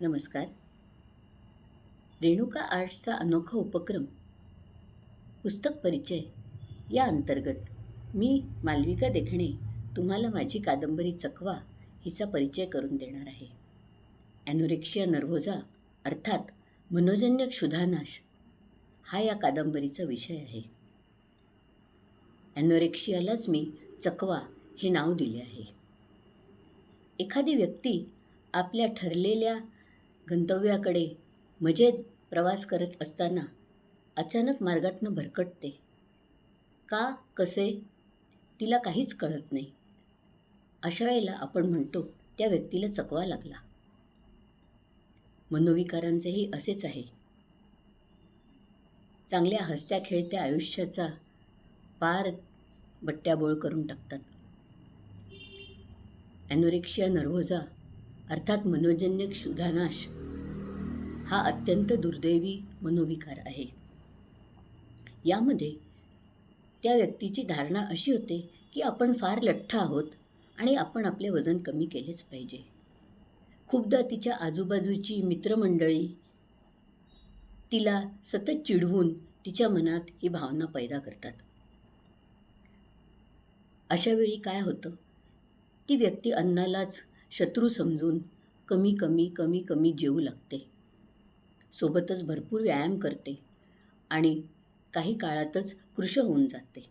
नमस्कार. रेणुका आर्ट्सचा अनोखा उपक्रम पुस्तक परिचय या अंतर्गत मी मालविका देखणे तुम्हाला माझी कादंबरी चकवा हिचा परिचय करून देणार आहे. ॲनोरेक्शिया नर्व्होझा अर्थात मनोजन्य क्षुधानाश हा या कादंबरीचा विषय आहे. ॲनोरेक्शियालाच मी चकवा हे नाव दिले आहे. एखादी व्यक्ती आपल्या ठरलेल्या गंतव्याकडे मजेत प्रवास करत असताना अचानक मार्गातनं भरकटते. का? कसे? तिला काहीच कळत नाही. अशा वेळेला आपण म्हणतो त्या व्यक्तीला चकवा लागला. मनोविकारांचेही असेच आहे. चांगल्या हसत्या खेळत्या आयुष्याचा पार बट्ट्याबोळ करून टाकतात. ॲनोरेक्शिया नर्व्होझा अर्थात मनोजन्य क्षुधानाश हा अत्यंत दुर्दैवी मनोविकार आहे. यामध्ये त्या व्यक्तीची धारणा अशी होते की आपण फार लठ्ठ आहोत आणि आपण आपले वजन कमी केलेच पाहिजे. खूपदा तिच्या आजूबाजूची मित्रमंडळी तिला सतत चिडवून तिच्या मनात ही भावना पैदा करतात. अशा वेळी काय होतं? ती व्यक्ती अन्नालाच शत्रू समजून कमी कमी कमी कमी जेवू लागते. सोबतच भरपूर व्यायाम करते आणि काही काळातच कृश होऊन जाते.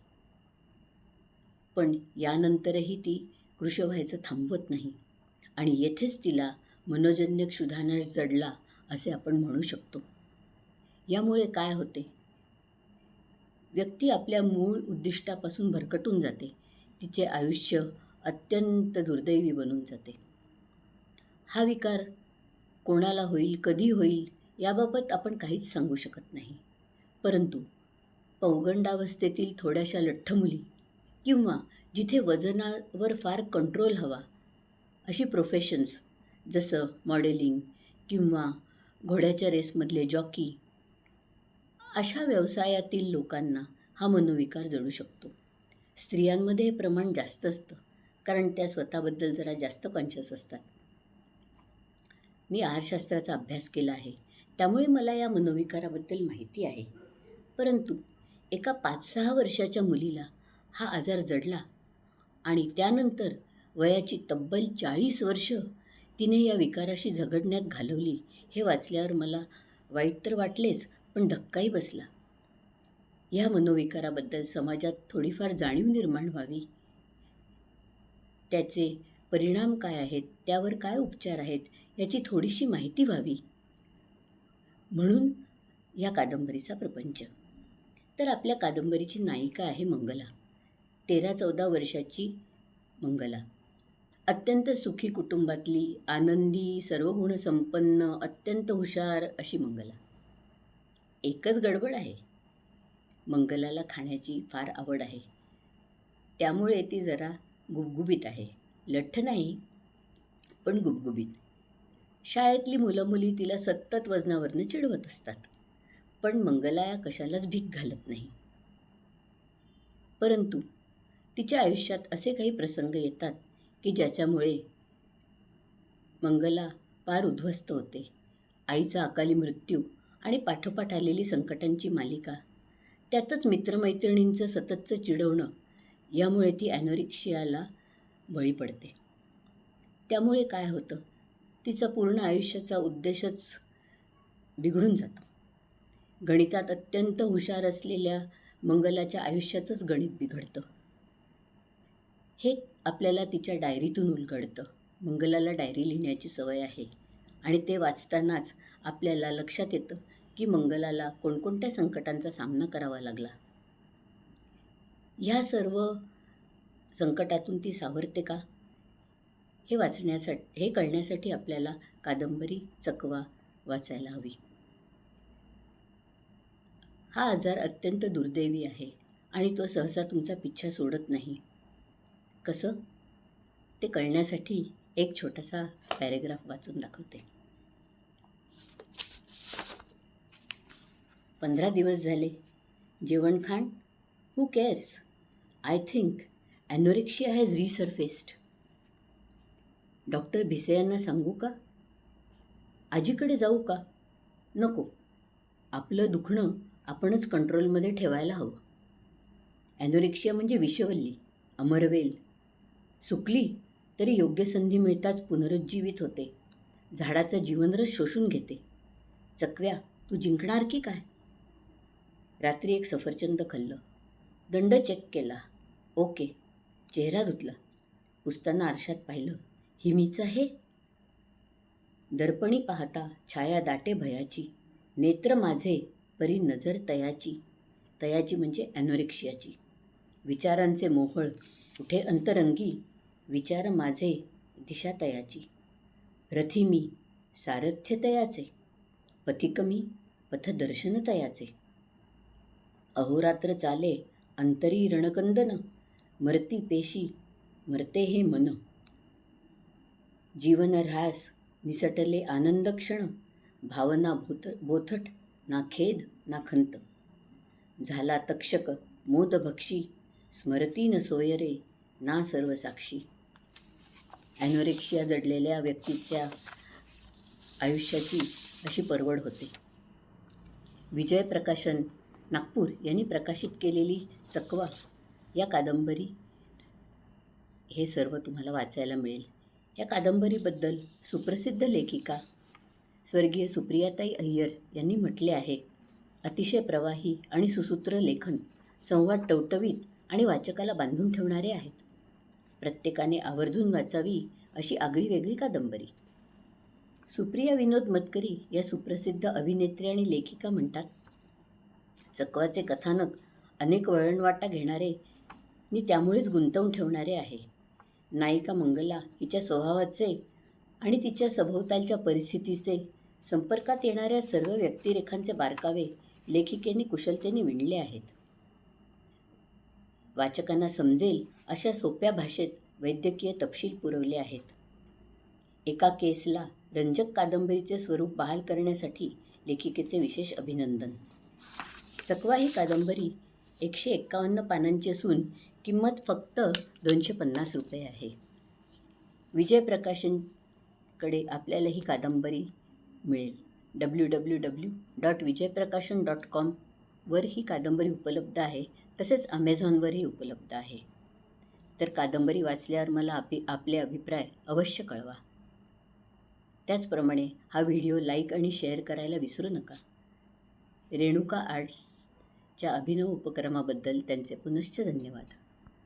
पण यानंतरही ती कृश व्हायचं थांबवत नाही आणि येथेच तिला मनोजन्य क्षुधानाश जडला असे आपण म्हणू शकतो. यामुळे काय होते? व्यक्ती आपल्या मूळ उद्दिष्टापासून भरकटून जाते. तिचे आयुष्य अत्यंत दुर्दैवी बनून जाते. हा विकार कोणाला होईल कधी होईल याबाबत आपण काहीच सांगू शकत नाही. परंतु पौगंडावस्थेतील थोड्याशा लठ्ठ मुली किंवा जिथे वजनावर फार कंट्रोल हवा अशी प्रोफेशन्स जसं मॉडेलिंग किंवा घोड्याच्या रेसमधले जॉकी अशा व्यवसायातील लोकांना हा मनोविकार जडू शकतो. स्त्रियांमध्ये हे प्रमाण जास्त असतं कारण त्या स्वतःबद्दल जरा जास्त कॉन्शियस असतात. मी आहारशास्त्राचा अभ्यास केला आहे. त्यामुळे मला या मनोविकाराबद्दल माहिती आहे. परंतु एका पाच सहा वर्षाच्या मुलीला हा आजार जडला आणि त्यानंतर वयाची तब्बल चाळीस वर्ष तिने या विकाराशी झगडण्यात घालवली हे वाचल्यावर मला वाईट तर वाटलेच पण धक्काही बसला. ह्या मनोविकाराबद्दल समाजात थोडीफार जाणीव निर्माण व्हावी. त्याचे परिणाम काय आहेत त्यावर काय उपचार आहेत याची थोडीशी माहिती व्हावी. म्हणून या कादंबरीचा प्रपंच. तर आपल्या कादंबरीची नायिका आहे मंगला. तेरा चौदा वर्षाची मंगला. अत्यंत सुखी कुटुंबातली आनंदी सर्व गुणसंपन्न अत्यंत हुशार अशी मंगला. एकच गडबड आहे. मंगलाला खाण्याची फार आवड आहे. त्यामुळे ती जरा गुबगुबीत आहे. लठ्ठ नाही पण गुबगुबीत. शाळेतली मुलं मुली तिला सतत वजनावरनं चिडवत असतात पण मंगलाया कशालाच भीक घालत नाही. परंतु तिच्या आयुष्यात असे काही प्रसंग येतात की ज्याच्यामुळे मंगला पार उद्ध्वस्त होते. आईचा अकाली मृत्यू आणि पाठोपाठ आलेली संकटांची मालिका त्यातच मित्रमैत्रिणींचं सततचं चिडवणं यामुळे ती ॲनोरिक्शियाला बळी पडते. त्यामुळे काय होतं? तिचा पूर्ण आयुष्याचा उद्देशच बिघडून जातो. गणितात अत्यंत हुशार असलेल्या मंगलाच्या आयुष्याचंच गणित बिघडतं. हे आपल्याला तिच्या डायरीतून उलगडतं. मंगलाला डायरी लिहिण्याची सवय आहे आणि ते वाचतानाच आपल्याला लक्षात येतं की मंगलाला कोणकोणत्या संकटांचा सामना करावा लागला. ह्या सर्व संकटातून ती सावरते का? हे वाचण्यासाठी हे कळण्यासाठी आपल्याला कादंबरी चकवा वाचायला हवी. हा आजार अत्यंत दुर्दैवी आहे आणि तो सहसा तुमचा पिच्छा सोडत नाही. कसं? ते कळण्यासाठी एक छोटासा पॅरेग्राफ वाचून दाखवते. पंधरा दिवस झाले. जेवण खाण? Who cares I think anorexia has resurfaced doctor Bhise यांना सांगू का? आजीकडे जाऊ का? नको. आपलं दुखणं आपणच कंट्रोलमध्ये ठेवायला हवं. ॲनोरेक्शिया म्हणजे विषवल्ली अमरवेल. सुकली तरी योग्य संधी मिळताच पुनरुज्जीवित होते. झाडाचं जीवनरस शोषून घेते. चकव्या तू जिंकणार की काय? रात्री एक सफरचंद खाल्लं. दंड चेक केला. ओके चेहरा धुतला. पुसताना आरशात पाहिलं ही मीच आहे. दर्पणी पाहता छाया दाटे भयाची नेत्र माझे परी नजर तयाची. तयाची म्हणजे ॲनोरिक्शियाची विचारांचे मोहळ कुठे अंतरंगी विचार माझे दिशा तयाची रथी मी सारथ्य तयाचे पथिक मी पथदर्शन तयाचे अहोरात्र चाले अंतरी रणकंदन. मरती पेशी मरते हे मन. जीवन ऱ्हास निसटले आनंद क्षण भावना भूत बोथट ना खेद ना खंत. झाला तक्षक मोदभक्षी स्मरती न सोयरे ना सर्वसाक्षी ॲनोरेक्शिया जडलेल्या व्यक्तीच्या आयुष्याची अशी परवड होते. विजय प्रकाशन नागपूर यांनी प्रकाशित केलेली चकवा या कादंबरी हे सर्व तुम्हाला वाचायला मिळेल. या कादंबरीबद्दल सुप्रसिद्ध लेखिका स्वर्गीय सुप्रियाताई अय्यर यांनी म्हटले आहे अतिशय प्रवाही आणि सुसूत्र लेखन संवाद टवटवीत आणि वाचकाला बांधून ठेवणारे आहेत. प्रत्येकाने आवर्जून वाचावी अशी आगळी वेगळी कादंबरी. सुप्रिया विनोद मतकरी या सुप्रसिद्ध अभिनेत्री आणि लेखिका म्हणतात चकवाचे कथानक अनेक वळणवाटा घेणारे मी त्यामुळेच गुंतवून ठेवणारे आहे. नायिका मंगला हिच्या स्वभावाचे आणि तिच्या सभोवतालच्या परिस्थितीचे संपर्कात येणाऱ्या सर्व व्यक्तिरेखांचे बारकावे लेखिकेने कुशलतेने विणले आहेत. वाचकांना समजेल अशा सोप्या भाषेत वैद्यकीय तपशील पुरवले आहेत. एका केसला रंजक कादंबरीचे स्वरूप बहाल करण्यासाठी लेखिकेचे विशेष अभिनंदन. चकवा ही कादंबरी एकशे एक्कावन्न पानांची असून किंमत फक्त दोनशे पन्नास रुपये आहे. विजय प्रकाशनकडे आपल्याला ही कादंबरी मिळेल. W W W dot Vijayprakashan dot कॉमवर ही कादंबरी उपलब्ध आहे तसेच अमेझॉनवरही उपलब्ध आहे. तर कादंबरी वाचल्यावर मला आपी आपले अभिप्राय अवश्य कळवा. त्याचप्रमाणे हा व्हिडिओ लाईक आणि शेअर करायला विसरू नका. रेणुका आर्ट्सच्या अभिनव उपक्रमाबद्दल त्यांचे पुनश्च धन्यवाद.